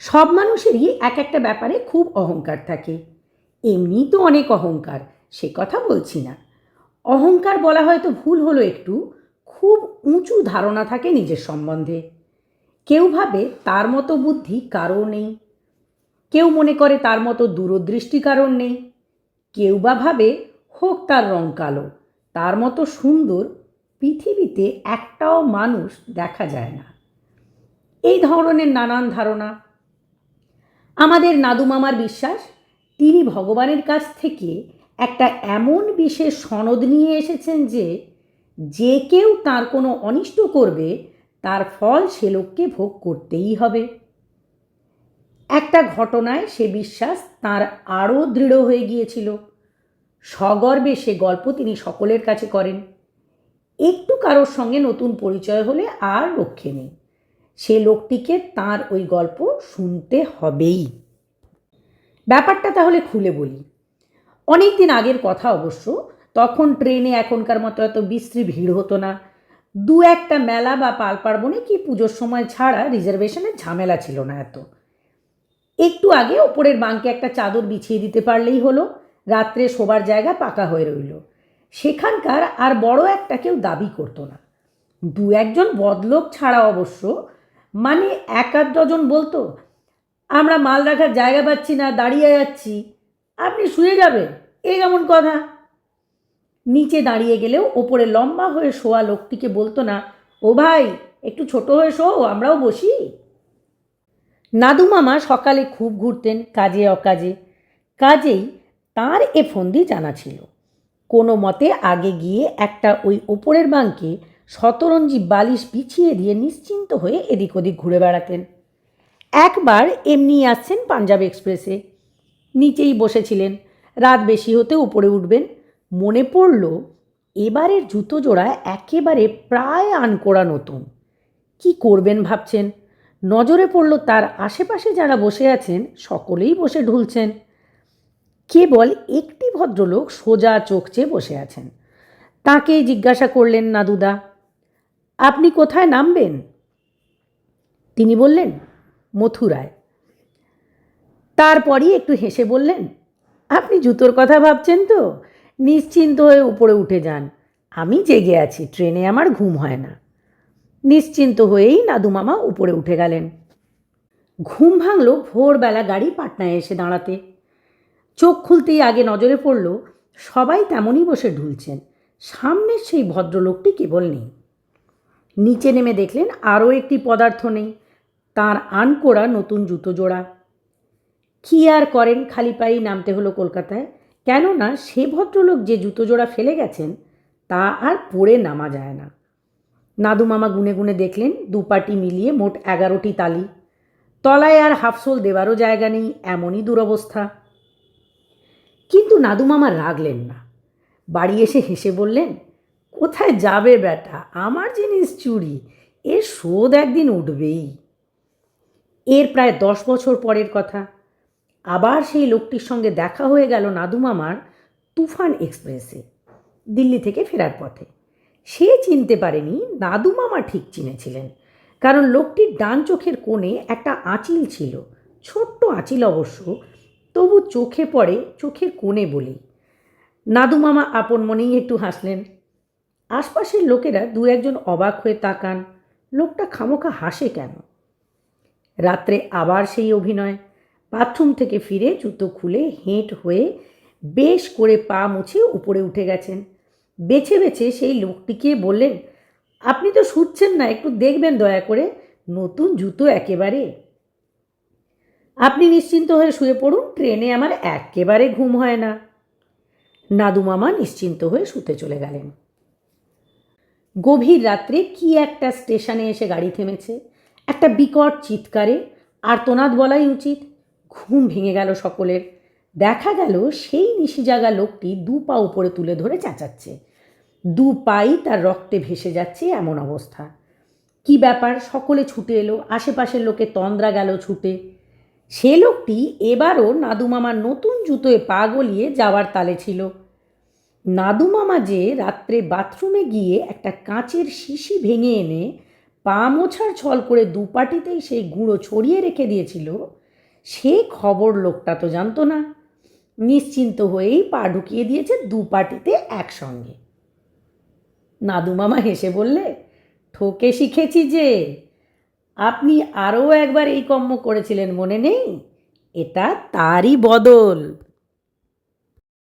সব মানুষেরই এক একটা ব্যাপারে খুব অহংকার থাকে। এমনি তো অনেক অহংকার, সে কথা বলছি না। অহংকার বলা হয়তো ভুল হলো একটু, খুব উঁচু ধারণা থাকে নিজের সম্বন্ধে। কেউ ভাবে তার মতো বুদ্ধি কারও নেই। কেউ মনে করে তার মতো দূরদৃষ্টি কারণ নেই। কেউ বা ভাবে হোক তার রং কালো, তার মতো সুন্দর পৃথিবীতে একটাও মানুষ দেখা যায় না। এই ধরনের নানান ধারণা আমাদের নাদু মামার বিশ্বাস, তিনি ভগবানের কাছ থেকে একটা এমন বিশেষ সনদ নিয়ে এসেছেন যে যে কেউ তার কোনো অনিষ্ট করবে, তার ফল সে লোককে ভোগ করতেই হবে। একটা ঘটনায় সে বিশ্বাস তার আরও দৃঢ় হয়ে গিয়েছিল। সগর্বে সে গল্প তিনি সকলের কাছে করেন। একটু কারোর সঙ্গে নতুন পরিচয় হলে আর রক্ষে নেই। সে লোকটিকে তার ওই গল্প শুনতে হবেই। ব্যাপারটা তাহলে খুলে বলি। অনেক দিন আগের কথা অবশ্য, তখন ট্রেনে এখনকার মতো এত বিশ্রী ভিড় হতো না। দু একটা মেলা বা পাল পার্বণে কি পুজোর সময় ছাড়া রিজার্ভেশনের ঝামেলা ছিল না এত। একটু আগে ওপরের বাঁকে একটা চাদর বিছিয়ে দিতে পারলেই হলো, রাত্রে শোবার জায়গা পাকা হয়ে রইল। সেখানকার আর বড় একটা কেউ দাবি করতো না। দু একজন বদলোক ছাড়া অবশ্য মানে এক আধ ডজন বলতো? আমরা মাল রাখার জায়গা পাচ্ছি না, দাঁড়িয়ে যাচ্ছি আপনি শুয়ে যাবেন, এ কেমন কথা? নিচে দাঁড়িয়ে গেলেও ওপরে লম্বা হয়ে শোয়া লোকটিকে বলতো না, ও ভাই, একটু ছোট হয়ে শো, আমরাও বসি। নাদু মামা সকালে খুব ঘুরতেন, কাজে অকাজে। কাজেই তার এ ফন্দি জানা ছিল। কোনো মতে আগে গিয়ে একটা ওই ওপরের বাঁকে শতরঞ্জি বালিশ বিছিয়ে দিয়ে নিশ্চিন্ত হয়ে এদিক ওদিক ঘুরে বেড়াতেন। একবার এমনি আসছেন পাঞ্জাব এক্সপ্রেসে। নিচেই বসেছিলেন। রাত বেশি হতে উপরে উঠবেন। মনে পড়ল, এবারের জুতো জোড়া একেবারে প্রায় আনকোড়া নতুন। কি করবেন ভাবছেন? নজরে পড়ল তার আশেপাশে যারা বসে আছেন, সকলেই বসে ঢুলছেন। কেবল একটি ভদ্রলোক সোজা চোখ চেয়ে বসে আছেন। তাকেই জিজ্ঞাসা করলেন, নাদুদা আপনি কোথায় নামবেন? তিনি বললেন, মথুরায়। তারপরই একটু হেসে বললেন, আপনি জুতোর কথা ভাবছেন তো? নিশ্চিন্ত হয়ে উপরে উঠে যান। আমি জেগে আছি, ট্রেনে আমার ঘুম হয় না। নিশ্চিন্ত হয়েই নাদু মামা উপরে উঠে গেলেন। ঘুম ভাঙল, ভোরবেলা গাড়ি পাটনায় এসে দাঁড়াতে। চোখ খুলতেই আগে নজরে পড়ল, সবাই তেমনই বসে ঢুলছেন। সামনের সেই ভদ্রলোকটি কেবল নেই। নিচে নেমে দেখলেন আরও একটি পদার্থ নেই। তার আনকোড়া নতুন জুতো জোড়া। কী আর করেন খালি পায়েই নামতে হলো কলকাতায়। কেননা সে ভদ্রলোক যে জুতো জোড়া ফেলে গেছেন, তা আর পরে নামা যায় না। নাদু মামা গুনে গুনে দেখলেন দুপাটি মিলিয়ে মোট এগারোটি তালি। তলায় আর হাফসোল দেওয়ারও জায়গা নেই, এমনই দুরবস্থা। কিন্তু নাদু মামা রাগলেন না। বাড়ি এসে হেসে বললেন কোথায় যাবে বেটা আমার জিনিস চুরি। এর শোধ একদিন উঠবেই। এর প্রায় দশ বছর পরের কথা। আবার সেই লোকটির সঙ্গে দেখা হয়ে গেল নাদু মামার তুফান এক্সপ্রেসে, দিল্লি থেকে ফেরার পথে। সে চিনতে পারেনি নাদু মামা ঠিক চিনেছিলেন, কারণ লোকটির ডান চোখের কোণে একটা আঁচিল ছিল। ছোট্ট আঁচিল অবশ্য, তবু চোখে পড়ে চোখের কোণে বলি নাদু মামা আপন মনেই একটু হাসলেন। আশপাশের লোকেরা দু একজন অবাক হয়ে তাকান। লোকটা খামোখা হাসে কেন? রাত্রে আবার সেই অভিনয়। বাথরুম থেকে ফিরে জুতো খুলে হেঁট হয়ে বেশ করে পা মুছে উপরে উঠে গেছেন। বেছে বেছে সেই লোকটিকে বললেন, আপনি তো শুচ্ছেন না, একটু দেখবেন দয়া করে। নতুন জুতো একেবারে। আপনি নিশ্চিন্ত হয়ে শুয়ে পড়ুন, ট্রেনে আমার একেবারে ঘুম হয় না। নাদু মামা নিশ্চিন্ত হয়ে শুতে চলে গেলেন। গভীর রাত্রে কি একটা স্টেশনে এসে গাড়ি থেমেছে? একটা বিকট চিৎকারে, আর্তনাদ বলাই উচিত, ঘুম ভেঙে গেল সকলের। দেখা গেল সেই নিশিজাগা লোকটি দু পা উপরে তুলে ধরে চেঁচাচ্ছে। দু পাই তার রক্তে ভেসে যাচ্ছে এমন অবস্থা। কি ব্যাপার? সকলে ছুটে এলো, আশেপাশের লোকে তন্দ্রা গেল ছুটে। সে লোকটি এবারও নাদুমামার নতুন জুতোয় পা গলিয়ে যাওয়ার তালে ছিল। নাদুমামা যে রাত্রে বাথরুমে গিয়ে একটা কাঁচের শিশি ভেঙে এনে পা মোছার ছল করে দুপাটিতেই সেই গুঁড়ো ছড়িয়ে রেখে দিয়েছিল, সে খবর লোকটা তো জানতো না। নিশ্চিন্ত হয়েই পা ঢুকিয়ে দিয়েছে দুপাটিতে একসঙ্গে। নাদু মামা হেসে বললে, ঠকে শিখেছি যে, আপনি আরও একবার এই কর্ম করেছিলেন মনে নেই? এটা তারই বদল।